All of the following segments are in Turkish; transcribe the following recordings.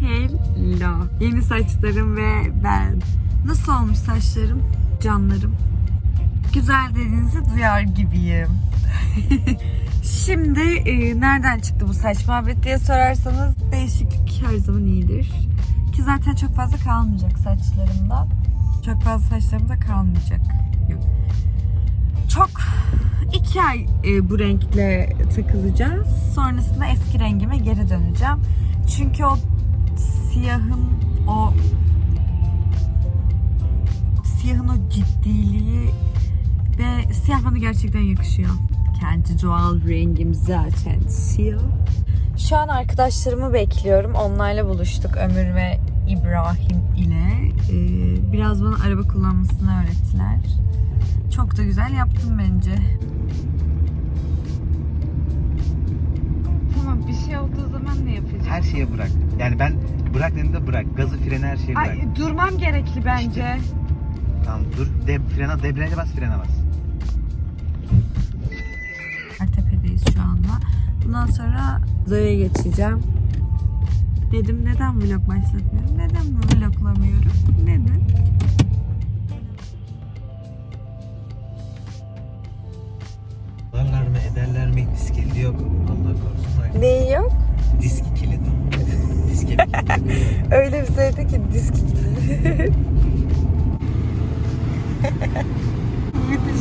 Hello. Yeni saçlarım ve ben. Nasıl olmuş saçlarım? Canlarım. Güzel dediğinizi duyar gibiyim. Şimdi e, nereden çıktı bu saç muhabbet diye sorarsanız değişiklik her zaman iyidir. Ki zaten çok fazla kalmayacak saçlarımda. Çok fazla saçlarımda kalmayacak. Yok. Çok iki ay e, bu renkle takılacağız. Sonrasında eski rengime geri döneceğim. Çünkü o siyahın o siyahın o ciddiliği ve siyah bana gerçekten yakışıyor. Kendi doğal rengim zaten siyah. Şu an arkadaşlarımı bekliyorum. Onlarla buluştuk Ömür ve İbrahim ile. Ee, biraz bana araba kullanmasını öğrettiler. Çok da güzel yaptım bence. Bir şey olduğu zaman ne yapacağım? Her şeye bırak. Yani ben bırak dediğimde bırak. Gazı, freni her şeyi bırak. Ay, durmam gerekli bence. Tamam dur. De, frene, debriyaja bas, frene bas. Ertepe'deyiz şu anda. Bundan sonra Zoe'ye geçeceğim. Dedim neden vlog başlatmıyorum? Neden vloglamıyorum? Neden? Varlar mı, ederler mi? Disk kilidi yok. Allah korusun. Neyi yok? Disk kilidi. Disk kilidi. Öyle bir söyledi ki disk Müthiş.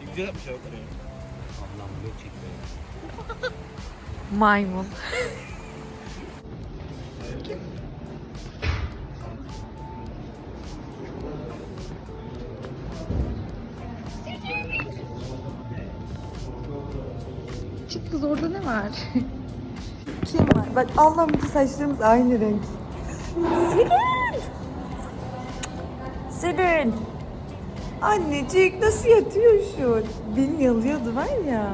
Güzel yapmış abi. Allah'ım vlog çekiyor. Maymun. Var? Kim var? Bak Allah'ım saçlarımız aynı renk. Selin! Selin! Annecik nasıl yatıyorsun? Beni yalıyordu var ya.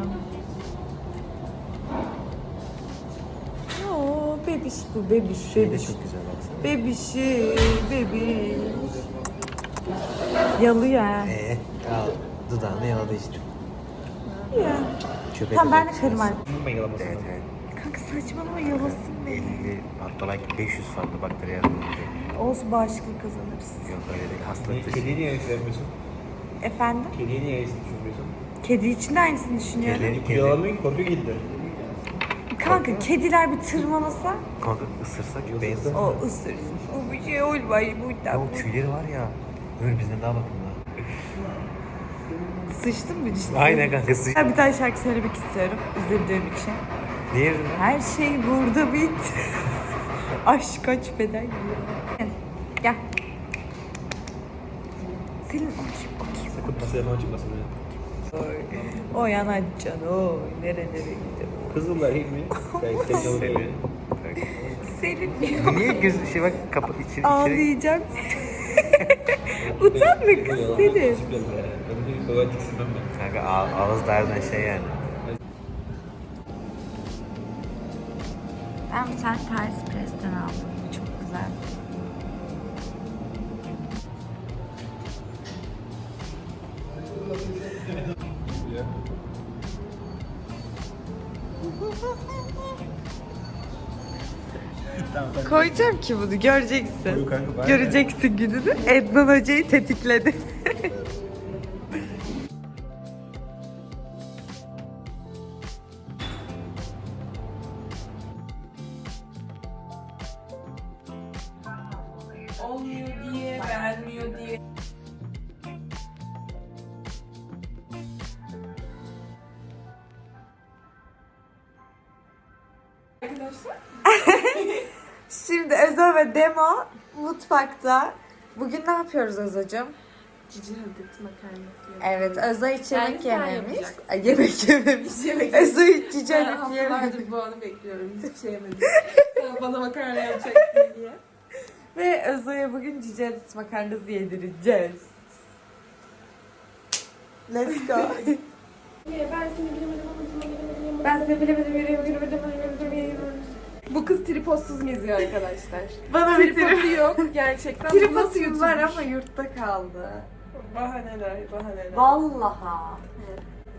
Oo, bebiş bu bebiş Şey bebiş. çok güzel baksana. Bebişi bebiş. Yalıyor ha. Eee? Ya dudağını yaladı işte. Ya. Köpek Tamam ben de olacak şerim biraz. var. Evet evet. Kanka saçmalama yalasın beni. 50 hatta belki 500 farklı bakteri yaratılabilecek. Olsun bağışıklık kazanırız. Yok öyle değil. Hastalık dışı. Kediyi niye sevmiyorsun? Efendim? Kediyi niye düşünmüyorsun? Kedi için de aynısını düşünüyorum. Kedi- Kuyalamıyor ki korkuyor kedi. Kanka kediler bir tırmalasa Kanka ısırsa köpeğin o ısırsın. O bir şey olmaz bu Ya o tüyleri var ya. Ömür bizden daha bakımlı. Sıçtın mı cidden? Aynen kanka sıç. Ya bir tane şarkı söylemek istiyorum. Üzüldüğüm için. Niye yüzünden? Her şey burada bit. Aşk kaç beden yiyor. Gel. Gel. Selin okuyayım okuyayım. Çıkmasın ya. Oy. O yana can oy. Nerelere gidiyor. Kızıllar iyi mi? Belki teknoloji mi? Selin Niye göz şey bak kapı içeri içeri. ağlayacağım. Utanma kız Selin. De kolay tiksinmem ben. Kanka ağ- ağız derden şey yani. Ben bir tane Paris Press'ten aldım. Bu çok güzel. Koyacağım ki bunu göreceksin. Kanka. Göreceksin gününü. Ednan Hoca'yı tetikledi. Arkadaşlar Şimdi Özo ve Demo mutfakta. Bugün ne yapıyoruz Özo'cum? cici hadet makarnası Evet, Özo hiç yemek sen yememiş. yapacaksın. Ay, yemek yememiş. Yemek Özo hiç cici Ben hadet yememiş. haftalardır bu anı bekliyorum. Hiçbir şey yemedim. Sen bana makarna yapacaksın diye. Ve Özo'ya bugün cici hadet makarnası yedireceğiz. Let's go. Ben seni bilemedim ama bilemedim. ben seni bilemedim, bilemedim, bilemedim, bilemedim, bilemedim. Bu kız tripodsuz geziyor arkadaşlar. Bana bir trip. Tripodu yok gerçekten. Tripodum var ama yurtta kaldı. Bahaneler, bahaneler. Vallaha.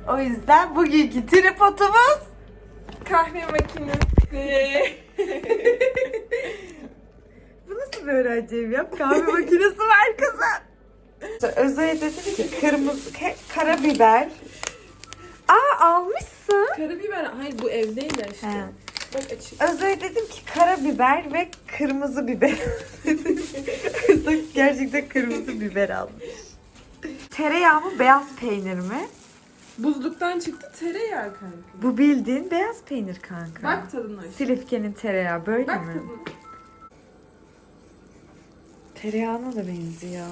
O yüzden bugünkü tripodumuz Kahve makinesi. Bu nasıl bir öğrenciyim ya? Kahve makinesi var kızım. Özay'a dedim ki kırmızı, karabiber. Aa almışsın. Karabiber. Hayır bu evdeydi işte. He. Bak açık. Dedim ki karabiber ve kırmızı biber. Özay gerçekten kırmızı biber almış. Tereyağı mı beyaz peynir mi? Buzluktan çıktı tereyağı kanka. Bu bildiğin beyaz peynir kanka. Bak tadına. Silifke'nin tereyağı böyle Bak mi? tadına. Tereyağına da benziyor.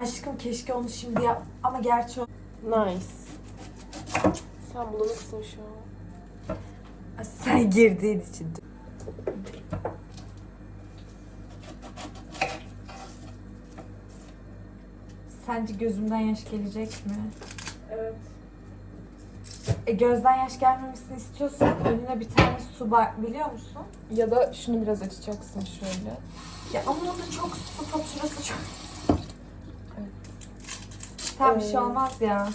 Aşkım keşke onu şimdi yap ama gerçi o... Nice. Sen bulanıksın şu an. Sen girdiğin için. Sence gözümden yaş gelecek mi? Evet. E gözden yaş gelmemesini istiyorsan önüne bir tane su bar biliyor musun? Ya da şunu biraz açacaksın şöyle. Ya ama da çok su faturası çok. Tamam bir şey Ee, olmaz ya.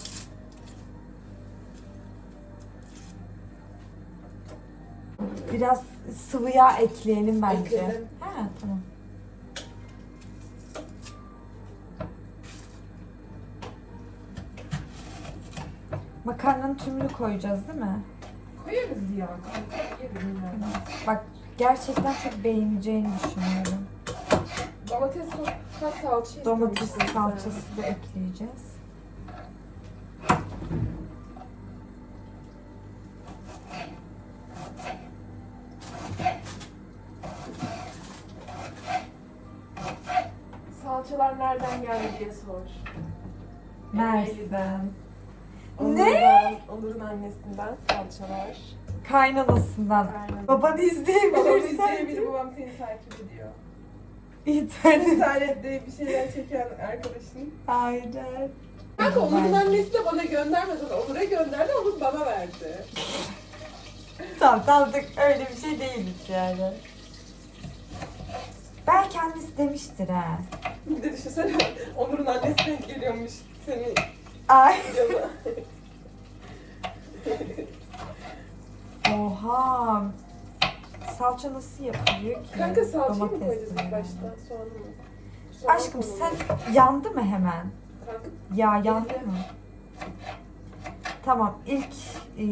Biraz sıvı yağ ekleyelim bence. Ekledim. Ha tamam. Makarnanın tümünü koyacağız değil mi? Koyarız ya. Bak gerçekten çok beğeneceğini düşünüyorum. Domates sos, salça Domates salçası da ekleyeceğiz. Mersin. Onur'dan, Onur'un annesinden salçalar. Kaynanasından. Aynen. Babanı Babam izleyebilirsen. izleyebilir, babam seni takip ediyor. İnternet. İnternette bir şeyler çeken arkadaşın. Aynen. Kanka Onur'un annesi de bana göndermedi. Onur'a gönderdi, Onur bana verdi. Tamam tamam öyle bir şey değilmiş yani. Belki annesi demiştir ha. Bir de düşünsene Onur'un annesi denk geliyormuş seni Ay. Oha. Salça nasıl yapılıyor ki? Kanka salçayı mı koyacağız ilk başta? Soğan mı? Soğan Aşkım konulur. sen yandı mı hemen? Kanka Ya yandı mı? Tamam ilk e,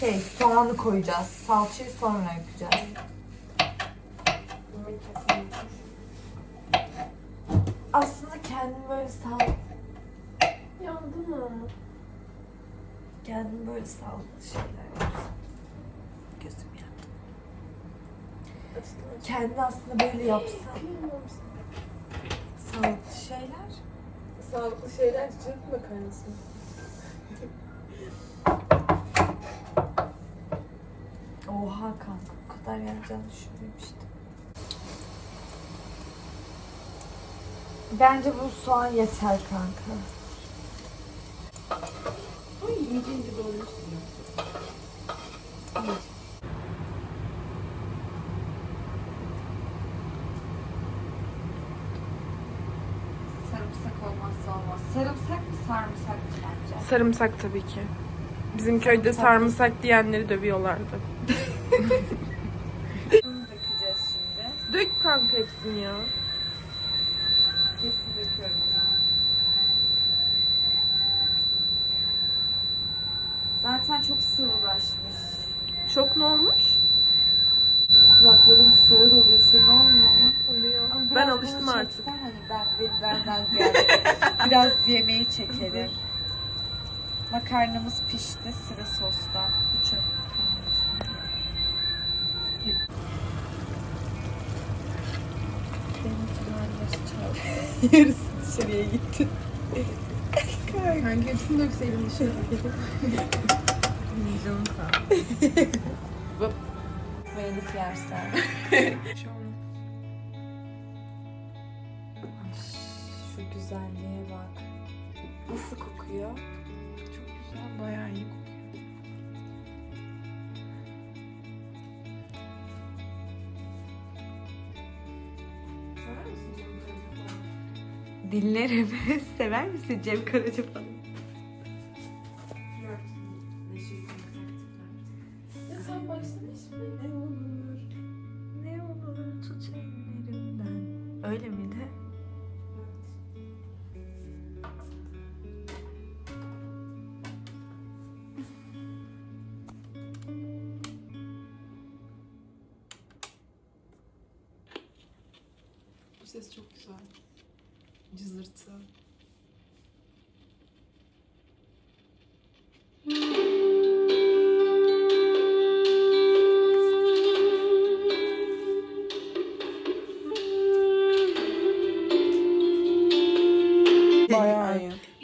şey soğanı koyacağız. Salçayı sonra yapacağız. kesin. Aslında kendim böyle sağ Yandı mı? kendim böyle sağlıklı şeyler yapsam. Gözüm yandı. Kendi aslında böyle yapsam sağlıklı şeyler. Sağlıklı şeyler Türk makarnası. Oha kanka bu kadar yanacağını düşünmemiştim. Bence bu soğan yeter kanka. Sarımsak olmazsa olmaz. Sarımsak mı sarımsak mı? Sarımsak tabii ki. Bizim köyde sarımsak diyenleri dövüyorlardı. Bunu dökeceğiz şimdi. Dök kanka hepsini ya. Kesin döküyorum onu. Zaten çok sıvılaşmış. Çok ne olmuş? Kulakların sağır oluyor. Senin olmuyor mu? Oluyor. Ama Ben alıştım artık. Hani ben, ziyade. biraz yemeği çekelim. Makarnamız pişti. Sıra sosta. Çok. Yarısı dışarıya gitti. Kanka hepsini dökseydim dışarı. Yersen. Şu güzelliğe bak. Nasıl kokuyor? çok güzel, bayağı iyi kokuyor. Dinlerim. Sever misin Cem Karaca falan? Öyle miydi? Bu ses çok güzel. Cızırtı.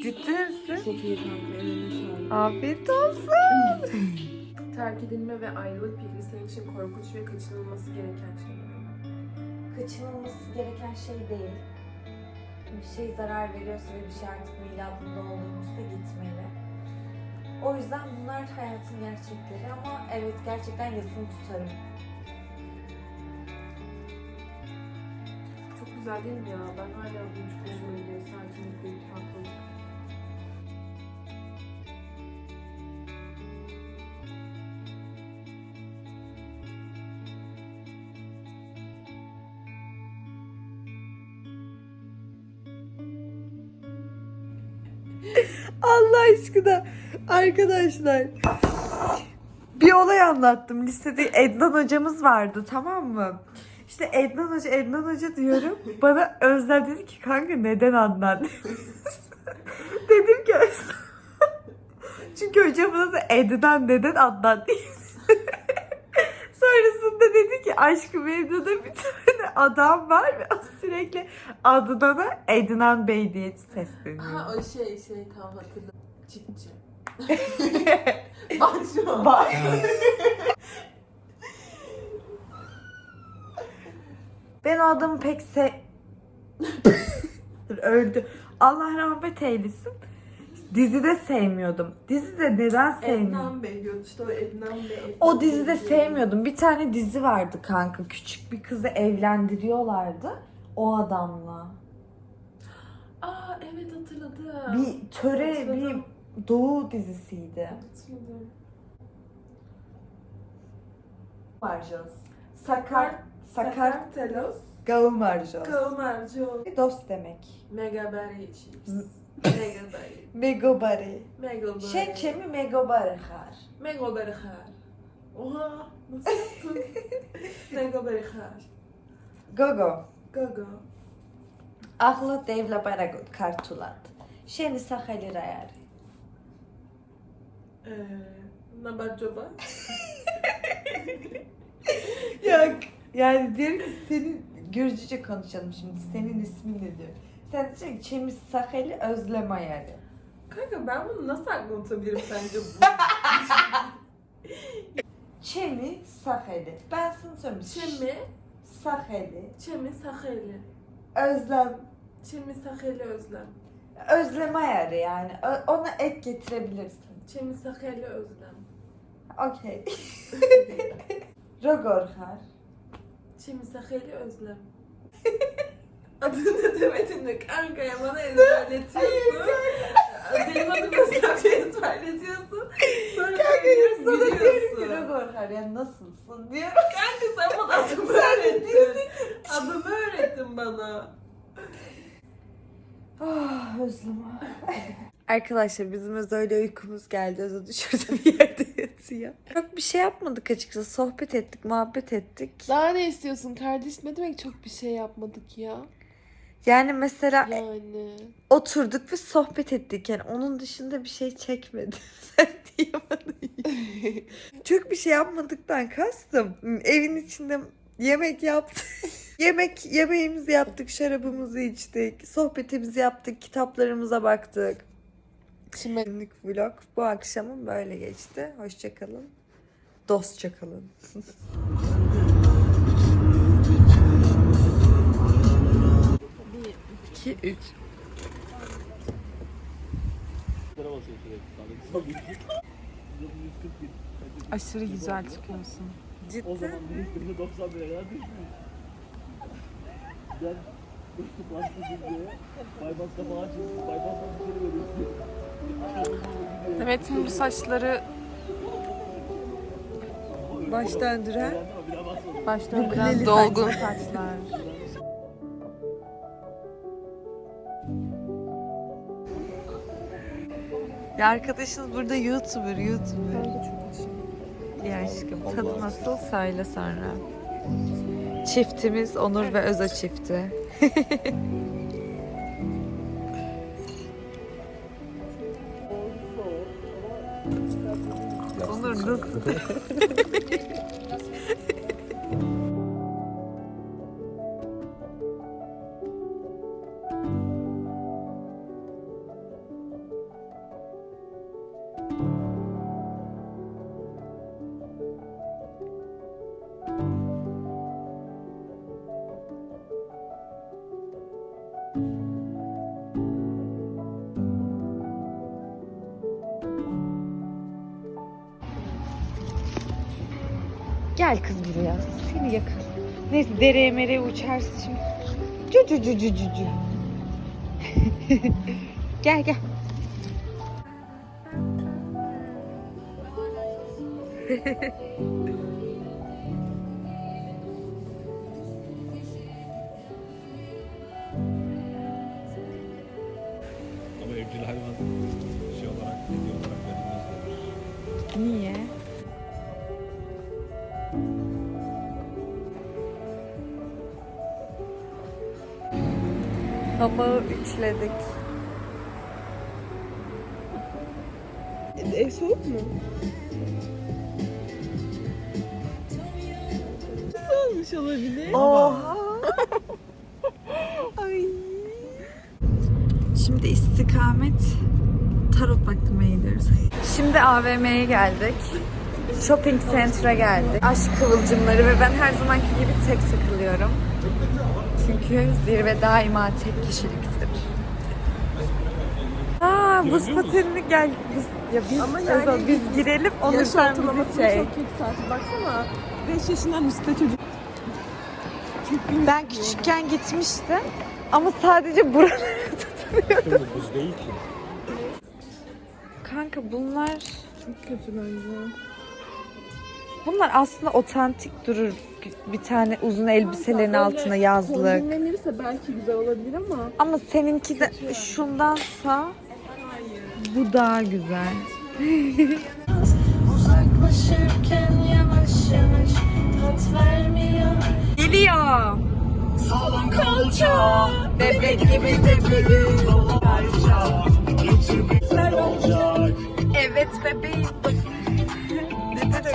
Ciddi misin? Çok iyi kanka. Eline sağlık. Afiyet olsun. Terk edilme ve ayrılık fikri senin için korkunç ve kaçınılması gereken şeyler. Kaçınılması gereken şey değil. Bir şey zarar veriyorsa ve bir şey artık miladında olduğumuzda gitmeli. O yüzden bunlar hayatın gerçekleri ama evet gerçekten yasını tutarım. Çok güzel değil mi ya? Ben hala bunu çok hoşuma gidiyor. Sakinlik ve farklılık. Allah aşkına arkadaşlar bir olay anlattım. Lisede Ednan hocamız vardı tamam mı? İşte Ednan hoca, Ednan hoca diyorum. Bana Özlem dedi ki kanka neden Adnan? Dedim ki Özlem. Çünkü hocam bana da Ednan neden diye. Sonrasında dedi ki aşkım Memnun'da bir adam var ve o sürekli Adnan'a Ednan Bey diye sesleniyor. Ha o şey şey tam hatırladım. Çiftçi. Bak. ben o adamı pek se... Öldü. Allah rahmet eylesin. Dizide sevmiyordum. Dizide neden sevmiyordum? Ednan Bey diyordu işte o Ednan Bey. Ednan O Bey dizide diyordu. sevmiyordum. Bir tane dizi vardı kanka. Küçük bir kızı evlendiriyorlardı. O adamla. Aa evet hatırladım. Bir töre, bir Hatırladım. doğu dizisiydi. Hatırladım. Marjos. Sakar, sakar, Telos. gavum marjos. Kavmarco. Dost demek. Megaberry chips. Megobari. Megaberry. Şençe mi megobari har? Megaberry har. Oha nasıl yaptın? Megaberry har. Gogo. Gaga. Ahla devla baragut kartulat. Şeni sahali rayari. Eee. Nabarcoba. Yok. Yani diyorum ki senin Gürcüce konuşalım şimdi. Senin ismin ne diyor? Diyeceksin ki Çemiz Saheli Özlem Ayarı. Kanka ben bunu nasıl aklımda unutabilirim sence bu? Çemi Saheli. Ben sana söyleyeyim. Çemi. Saheli. Çemi Saheli. Özlem. Çemi Saheli Özlem. Özlem Ayarı yani. Ö- ona ek getirebilirsin. Çemi Saheli Özlem. Okey. Rogorhar. Çemi Saheli Özlem. Adını demedin de kanka ya bana ezberletiyorsun. Benim adım Özlem diye ezberletiyorsun. Sonra söylüyorsun Sana diyorum ki biliyorsun. Rogorhar ya nasılsın diyor. Kanka sen bana adımı öğrettin. Adımı öğrettin bana. Ah Özlem. Arkadaşlar bizim öyle uykumuz geldi. Özü düşürdü bir yerde yatıyor. Çok bir şey yapmadık açıkçası. Sohbet ettik, muhabbet ettik. Daha ne istiyorsun kardeş? Ne demek çok bir şey yapmadık ya? Yani mesela Yani. oturduk ve sohbet ettik. Yani onun dışında bir şey çekmedim. Sen diye bana Çok bir şey yapmadıktan kastım. Evin içinde yemek yaptık. yemek yemeğimizi yaptık, şarabımızı içtik, sohbetimizi yaptık, kitaplarımıza baktık. Şimdi Günlük vlog bu akşamın böyle geçti. Hoşçakalın. Dostça kalın. Bir, iki, üç. aşırı güzel çıkıyorsun. Cidden O zaman büyüklüğünde 90 liraya kadar düşmüş. Ben bastı şimdi. Bypass'ta falan çıktı. Bypass'tan dışarı veriyorsun. Demet'in bu saçları Baş döndüren. Baş Ukulele dolgun saçlar. Ya arkadaşınız burada YouTuber, YouTuber. İyi aşkım. Tadı nasıl söyle sonra. Çiftimiz Onur ve Öza çifti. Onur nasıl? Gel kız buraya. Seni yakın. Neyse dereye mereye uçarsın şimdi. Cü cü cü cü cü cü. gel gel. Ama Hamağı üçledik. E, soğuk mu? Nasıl olmuş olabilir? Oha! Ay. Şimdi istikamet tarot bakmaya gidiyoruz. Şimdi AVM'ye geldik. Shopping Center'a geldik. Aşk kıvılcımları ve ben her zamanki gibi tek takılıyorum. Çünkü zirve daima tek kişiliktir. Aa buz patenini gel. Buz, ya biz, Ama yani Özal, biz girelim onu Yaş sen bizi şey. çok yükseldi. Baksana 5 yaşından üstte çocuk. Ben küçükken gitmiştim ama sadece buraları Şimdi buz değil ki. Kanka bunlar Çok kötü bence. Bunlar aslında otantik durur. Bir tane uzun elbiselerin altına yazlık. Kombinlenirse belki güzel olabilir ama Ama seninki de şundansa bu daha güzel. Uzaklaşırken yavaş yavaş tat vermiyor Geliyor. Salon kalça Bebek gibi tepeli. Evet bebeğim.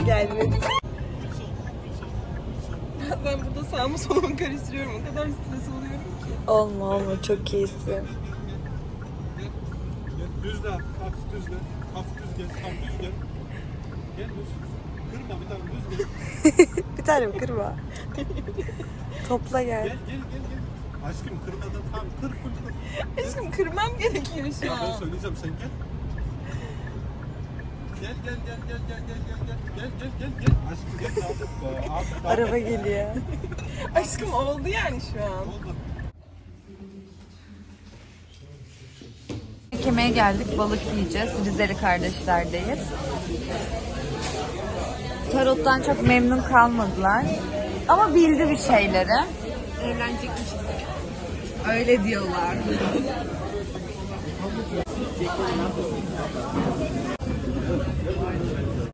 Gelmedi? ben burada sağımı solumu karıştırıyorum. O kadar stres oluyorum ki. Olma olma çok iyisin. Düzle, hafif düzle. Hafif düz gel, tam düz gel. Gel düz. Kırma bir tane düz gel. Bir tane kırma. Topla gel. Gel, gel, gel, gel. Aşkım kırmadan tam kır, kır, kır. Aşkım kırmam gerekiyor şu Ben an. söyleyeceğim sen gel. Gel, gel, gel, gel, gel, gel, gel, gel. Gel, gel, gel, gel. Aşkım gel. Ee, Abi, abi. Araba geliyor. Aşkım oldu yani şu an. Oldu. Yemeğe geldik, balık yiyeceğiz. Rizeli kardeşlerdeyiz. Tarot'tan çok memnun kalmadılar. Ama bildi bir şeyleri. Evlenecekmişiz. Öyle diyorlar.